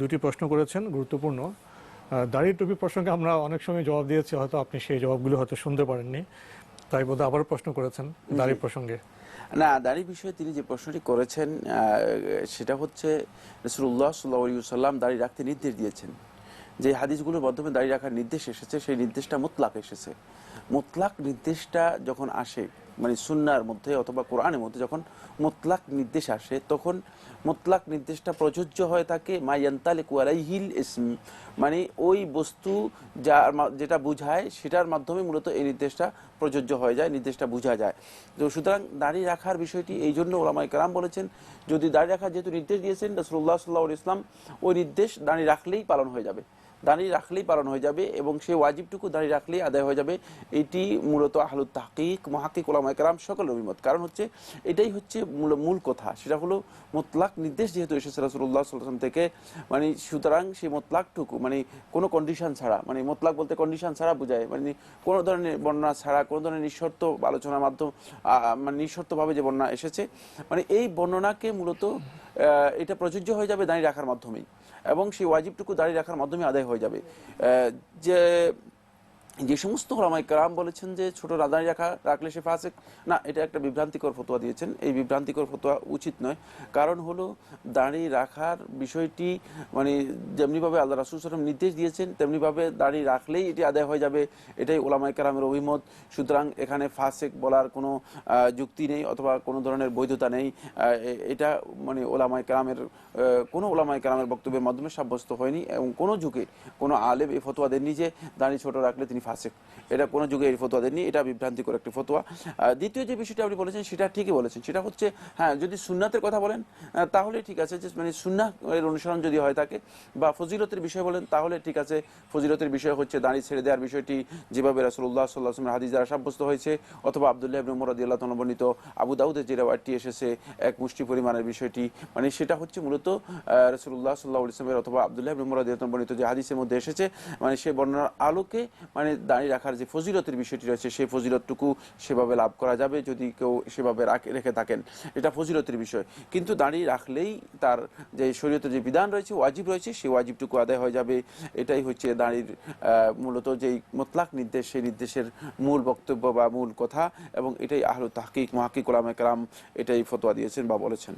দুটি প্রশ্ন করেছেন গুরুত্বপূর্ণ। দাড়ি টুপি প্রসঙ্গে আমরা অনেক সময় জবাব দিয়েছি হয়তো আপনি সেই জবাবগুলো হয়তো শুনতে পারেননি। তাই বোধহয় আবার প্রশ্ন করেছেন দাড়ি প্রসঙ্গে। না দাড়ি বিষয়ে তিনি যে প্রশ্নটি করেছেন সেটা হচ্ছে রসুল্লাহ সাল্লাহ সাল্লাম দাড়ি রাখতে নির্দেশ দিয়েছেন। যে হাদিসগুলোর মাধ্যমে দাড়ি রাখার নির্দেশ এসেছে সেই নির্দেশটা মুতলাক এসেছে। মুতলাক নির্দেশটা যখন আসে মানে সুন্নার মধ্যে অথবা কোরআনের মধ্যে যখন মোতলাক নির্দেশ আসে, তখন মোতলাক নির্দেশটা প্রযোজ্য হয়ে থাকে মায়ান্তালে কুয়ারাইহিল ইসম। মানে ওই বস্তু যার যেটা বুঝায়, সেটার মাধ্যমে মূলত এই নির্দেশটা প্রযোজ্য হয়ে যায়, নির্দেশটা বোঝা যায়। তো সুতরাং দাড়ি রাখার বিষয়টি এই জন্য ওলামাই কালাম বলেছেন, যদি দাড়ি রাখার যেহেতু নির্দেশ দিয়েছেন রসুল্লাহ সাল্লাহ ইসলাম ওই নির্দেশ দাড়ি রাখলেই পালন হয়ে যাবে। দাঁড়িয়ে রাখলেই পালন হয়ে যাবে এবং সেই ওয়াজিবটুকু দাঁড়িয়ে রাখলেই আদায় হয়ে যাবে, এটি মূলত আহলুত তাহকিক মহাকিক ওলামা একরাম সকলের অভিমত। কারণ হচ্ছে এটাই হচ্ছে মূল মূল কথা, সেটা হলো মোতলাক নির্দেশ যেহেতু এসেছে রাসুল্লাহ সাল্লাম থেকে মানে সুতরাং সেই মোতলাকটুকু মানে কোনো কন্ডিশন ছাড়া মানে মোতলাক বলতে কন্ডিশন ছাড়া বোঝায় মানে কোনো ধরনের বর্ণনা ছাড়া, কোনো ধরনের নিঃশর্ত আলোচনার মাধ্যম মানে নিঃশর্তভাবে যে বর্ণনা এসেছে মানে এই বর্ণনাকে মূলত এটা প্রযোজ্য হয়ে যাবে দাঁড়িয়ে রাখার মাধ্যমেই এবং সেই ওয়াজিবটুকু দাঁড়িয়ে রাখার মাধ্যমে আদায় হয়ে যাবে। যে যে সমস্ত ওলামাই কারাম বলেছেন যে ছোট রাদানি রাখা, রাখলে সে ফাসেক না, এটা একটা বিভ্রান্তিকর ফতোয়া দিয়েছেন। এই বিভ্রান্তিকর ফতোয়া উচিত নয়। কারণ হলো, দাঁড়িয়ে রাখার বিষয়টি মানে যেমনিভাবে আল্লাহ রাসুল সালাম নির্দেশ দিয়েছেন, তেমনিভাবে দাঁড়িয়ে রাখলেই এটি আদায় হয়ে যাবে। এটাই ওলামাই কারামের অভিমত। সুতরাং এখানে ফাসেক বলার কোনো যুক্তি নেই অথবা কোনো ধরনের বৈধতা নেই। এটা মানে ওলামাই কারামের কোনো ওলামাই কারামের বক্তব্যের মাধ্যমে সাব্যস্ত হয়নি এবং কোনো যুগে কোনো আলেম এই ফতোয়া দেননি যে, দাঁড়িয়ে ছোট রাখলে তিনি ফাসেক। এটা কোনো যুগে এই ফতোয়া দেননি, এটা বিভ্রান্তিকর একটি ফতোয়া। দ্বিতীয় যে বিষয়টি আপনি বলেছেন, সেটা ঠিকই বলেছেন। সেটা হচ্ছে হ্যাঁ যদি সুন্নাতের কথা বলেন তাহলে ঠিক আছে যে মানে সুন্না এর অনুসরণ যদি হয় থাকে বা ফজিলতের বিষয় বলেন, তাহলে ঠিক আছে। ফজিলতের বিষয় হচ্ছে দাঁড়িয়ে ছেড়ে দেওয়ার বিষয়টি, যেভাবে রাসুল্লাহ সাল্লাহ আসলামের হাদিস দ্বারা সাব্যস্ত হয়েছে, অথবা আবদুল্লাহ ইবনে উমর রাদিয়াল্লাহু তাআলা বর্ণিত আবু দাউদের যে রেওয়ায়তটি এসেছে, এক মুষ্টি পরিমাণের বিষয়টি মানে সেটা হচ্ছে মূলত রসুল্লাহ সাল্লাহ ইসলামের অথবা আবদুল্লাহ ইবনে উমর রাদিয়াল্লাহু তাআলা বর্ণিত যে হাদিসের মধ্যে এসেছে মানে সে বর্ণনার আলোকে মানে দাঁড়িয়ে রাখার যে ফজিলতের বিষয়টি রয়েছে, সেই ফজিলতটুকু সেভাবে লাভ করা যাবে যদি কেউ সেভাবে রাখ- থাকেন। এটা ফজিলতের বিষয়। কিন্তু দাঁড়িয়ে রাখলেই তার যে শরীয়তের যে বিধান রয়েছে, ওয়াজিব রয়েছে, সেই ওয়াজিবটুকু আদায় হয়ে যাবে। এটাই হচ্ছে দাঁড়ির মূলত যেই মোতলাক নির্দেশ, সেই নির্দেশের মূল বক্তব্য বা মূল কথা এবং এটাই আহলু তাহকিক, মহাকিক ওলামে কালাম এটাই ফতোয়া দিয়েছেন বা বলেছেন।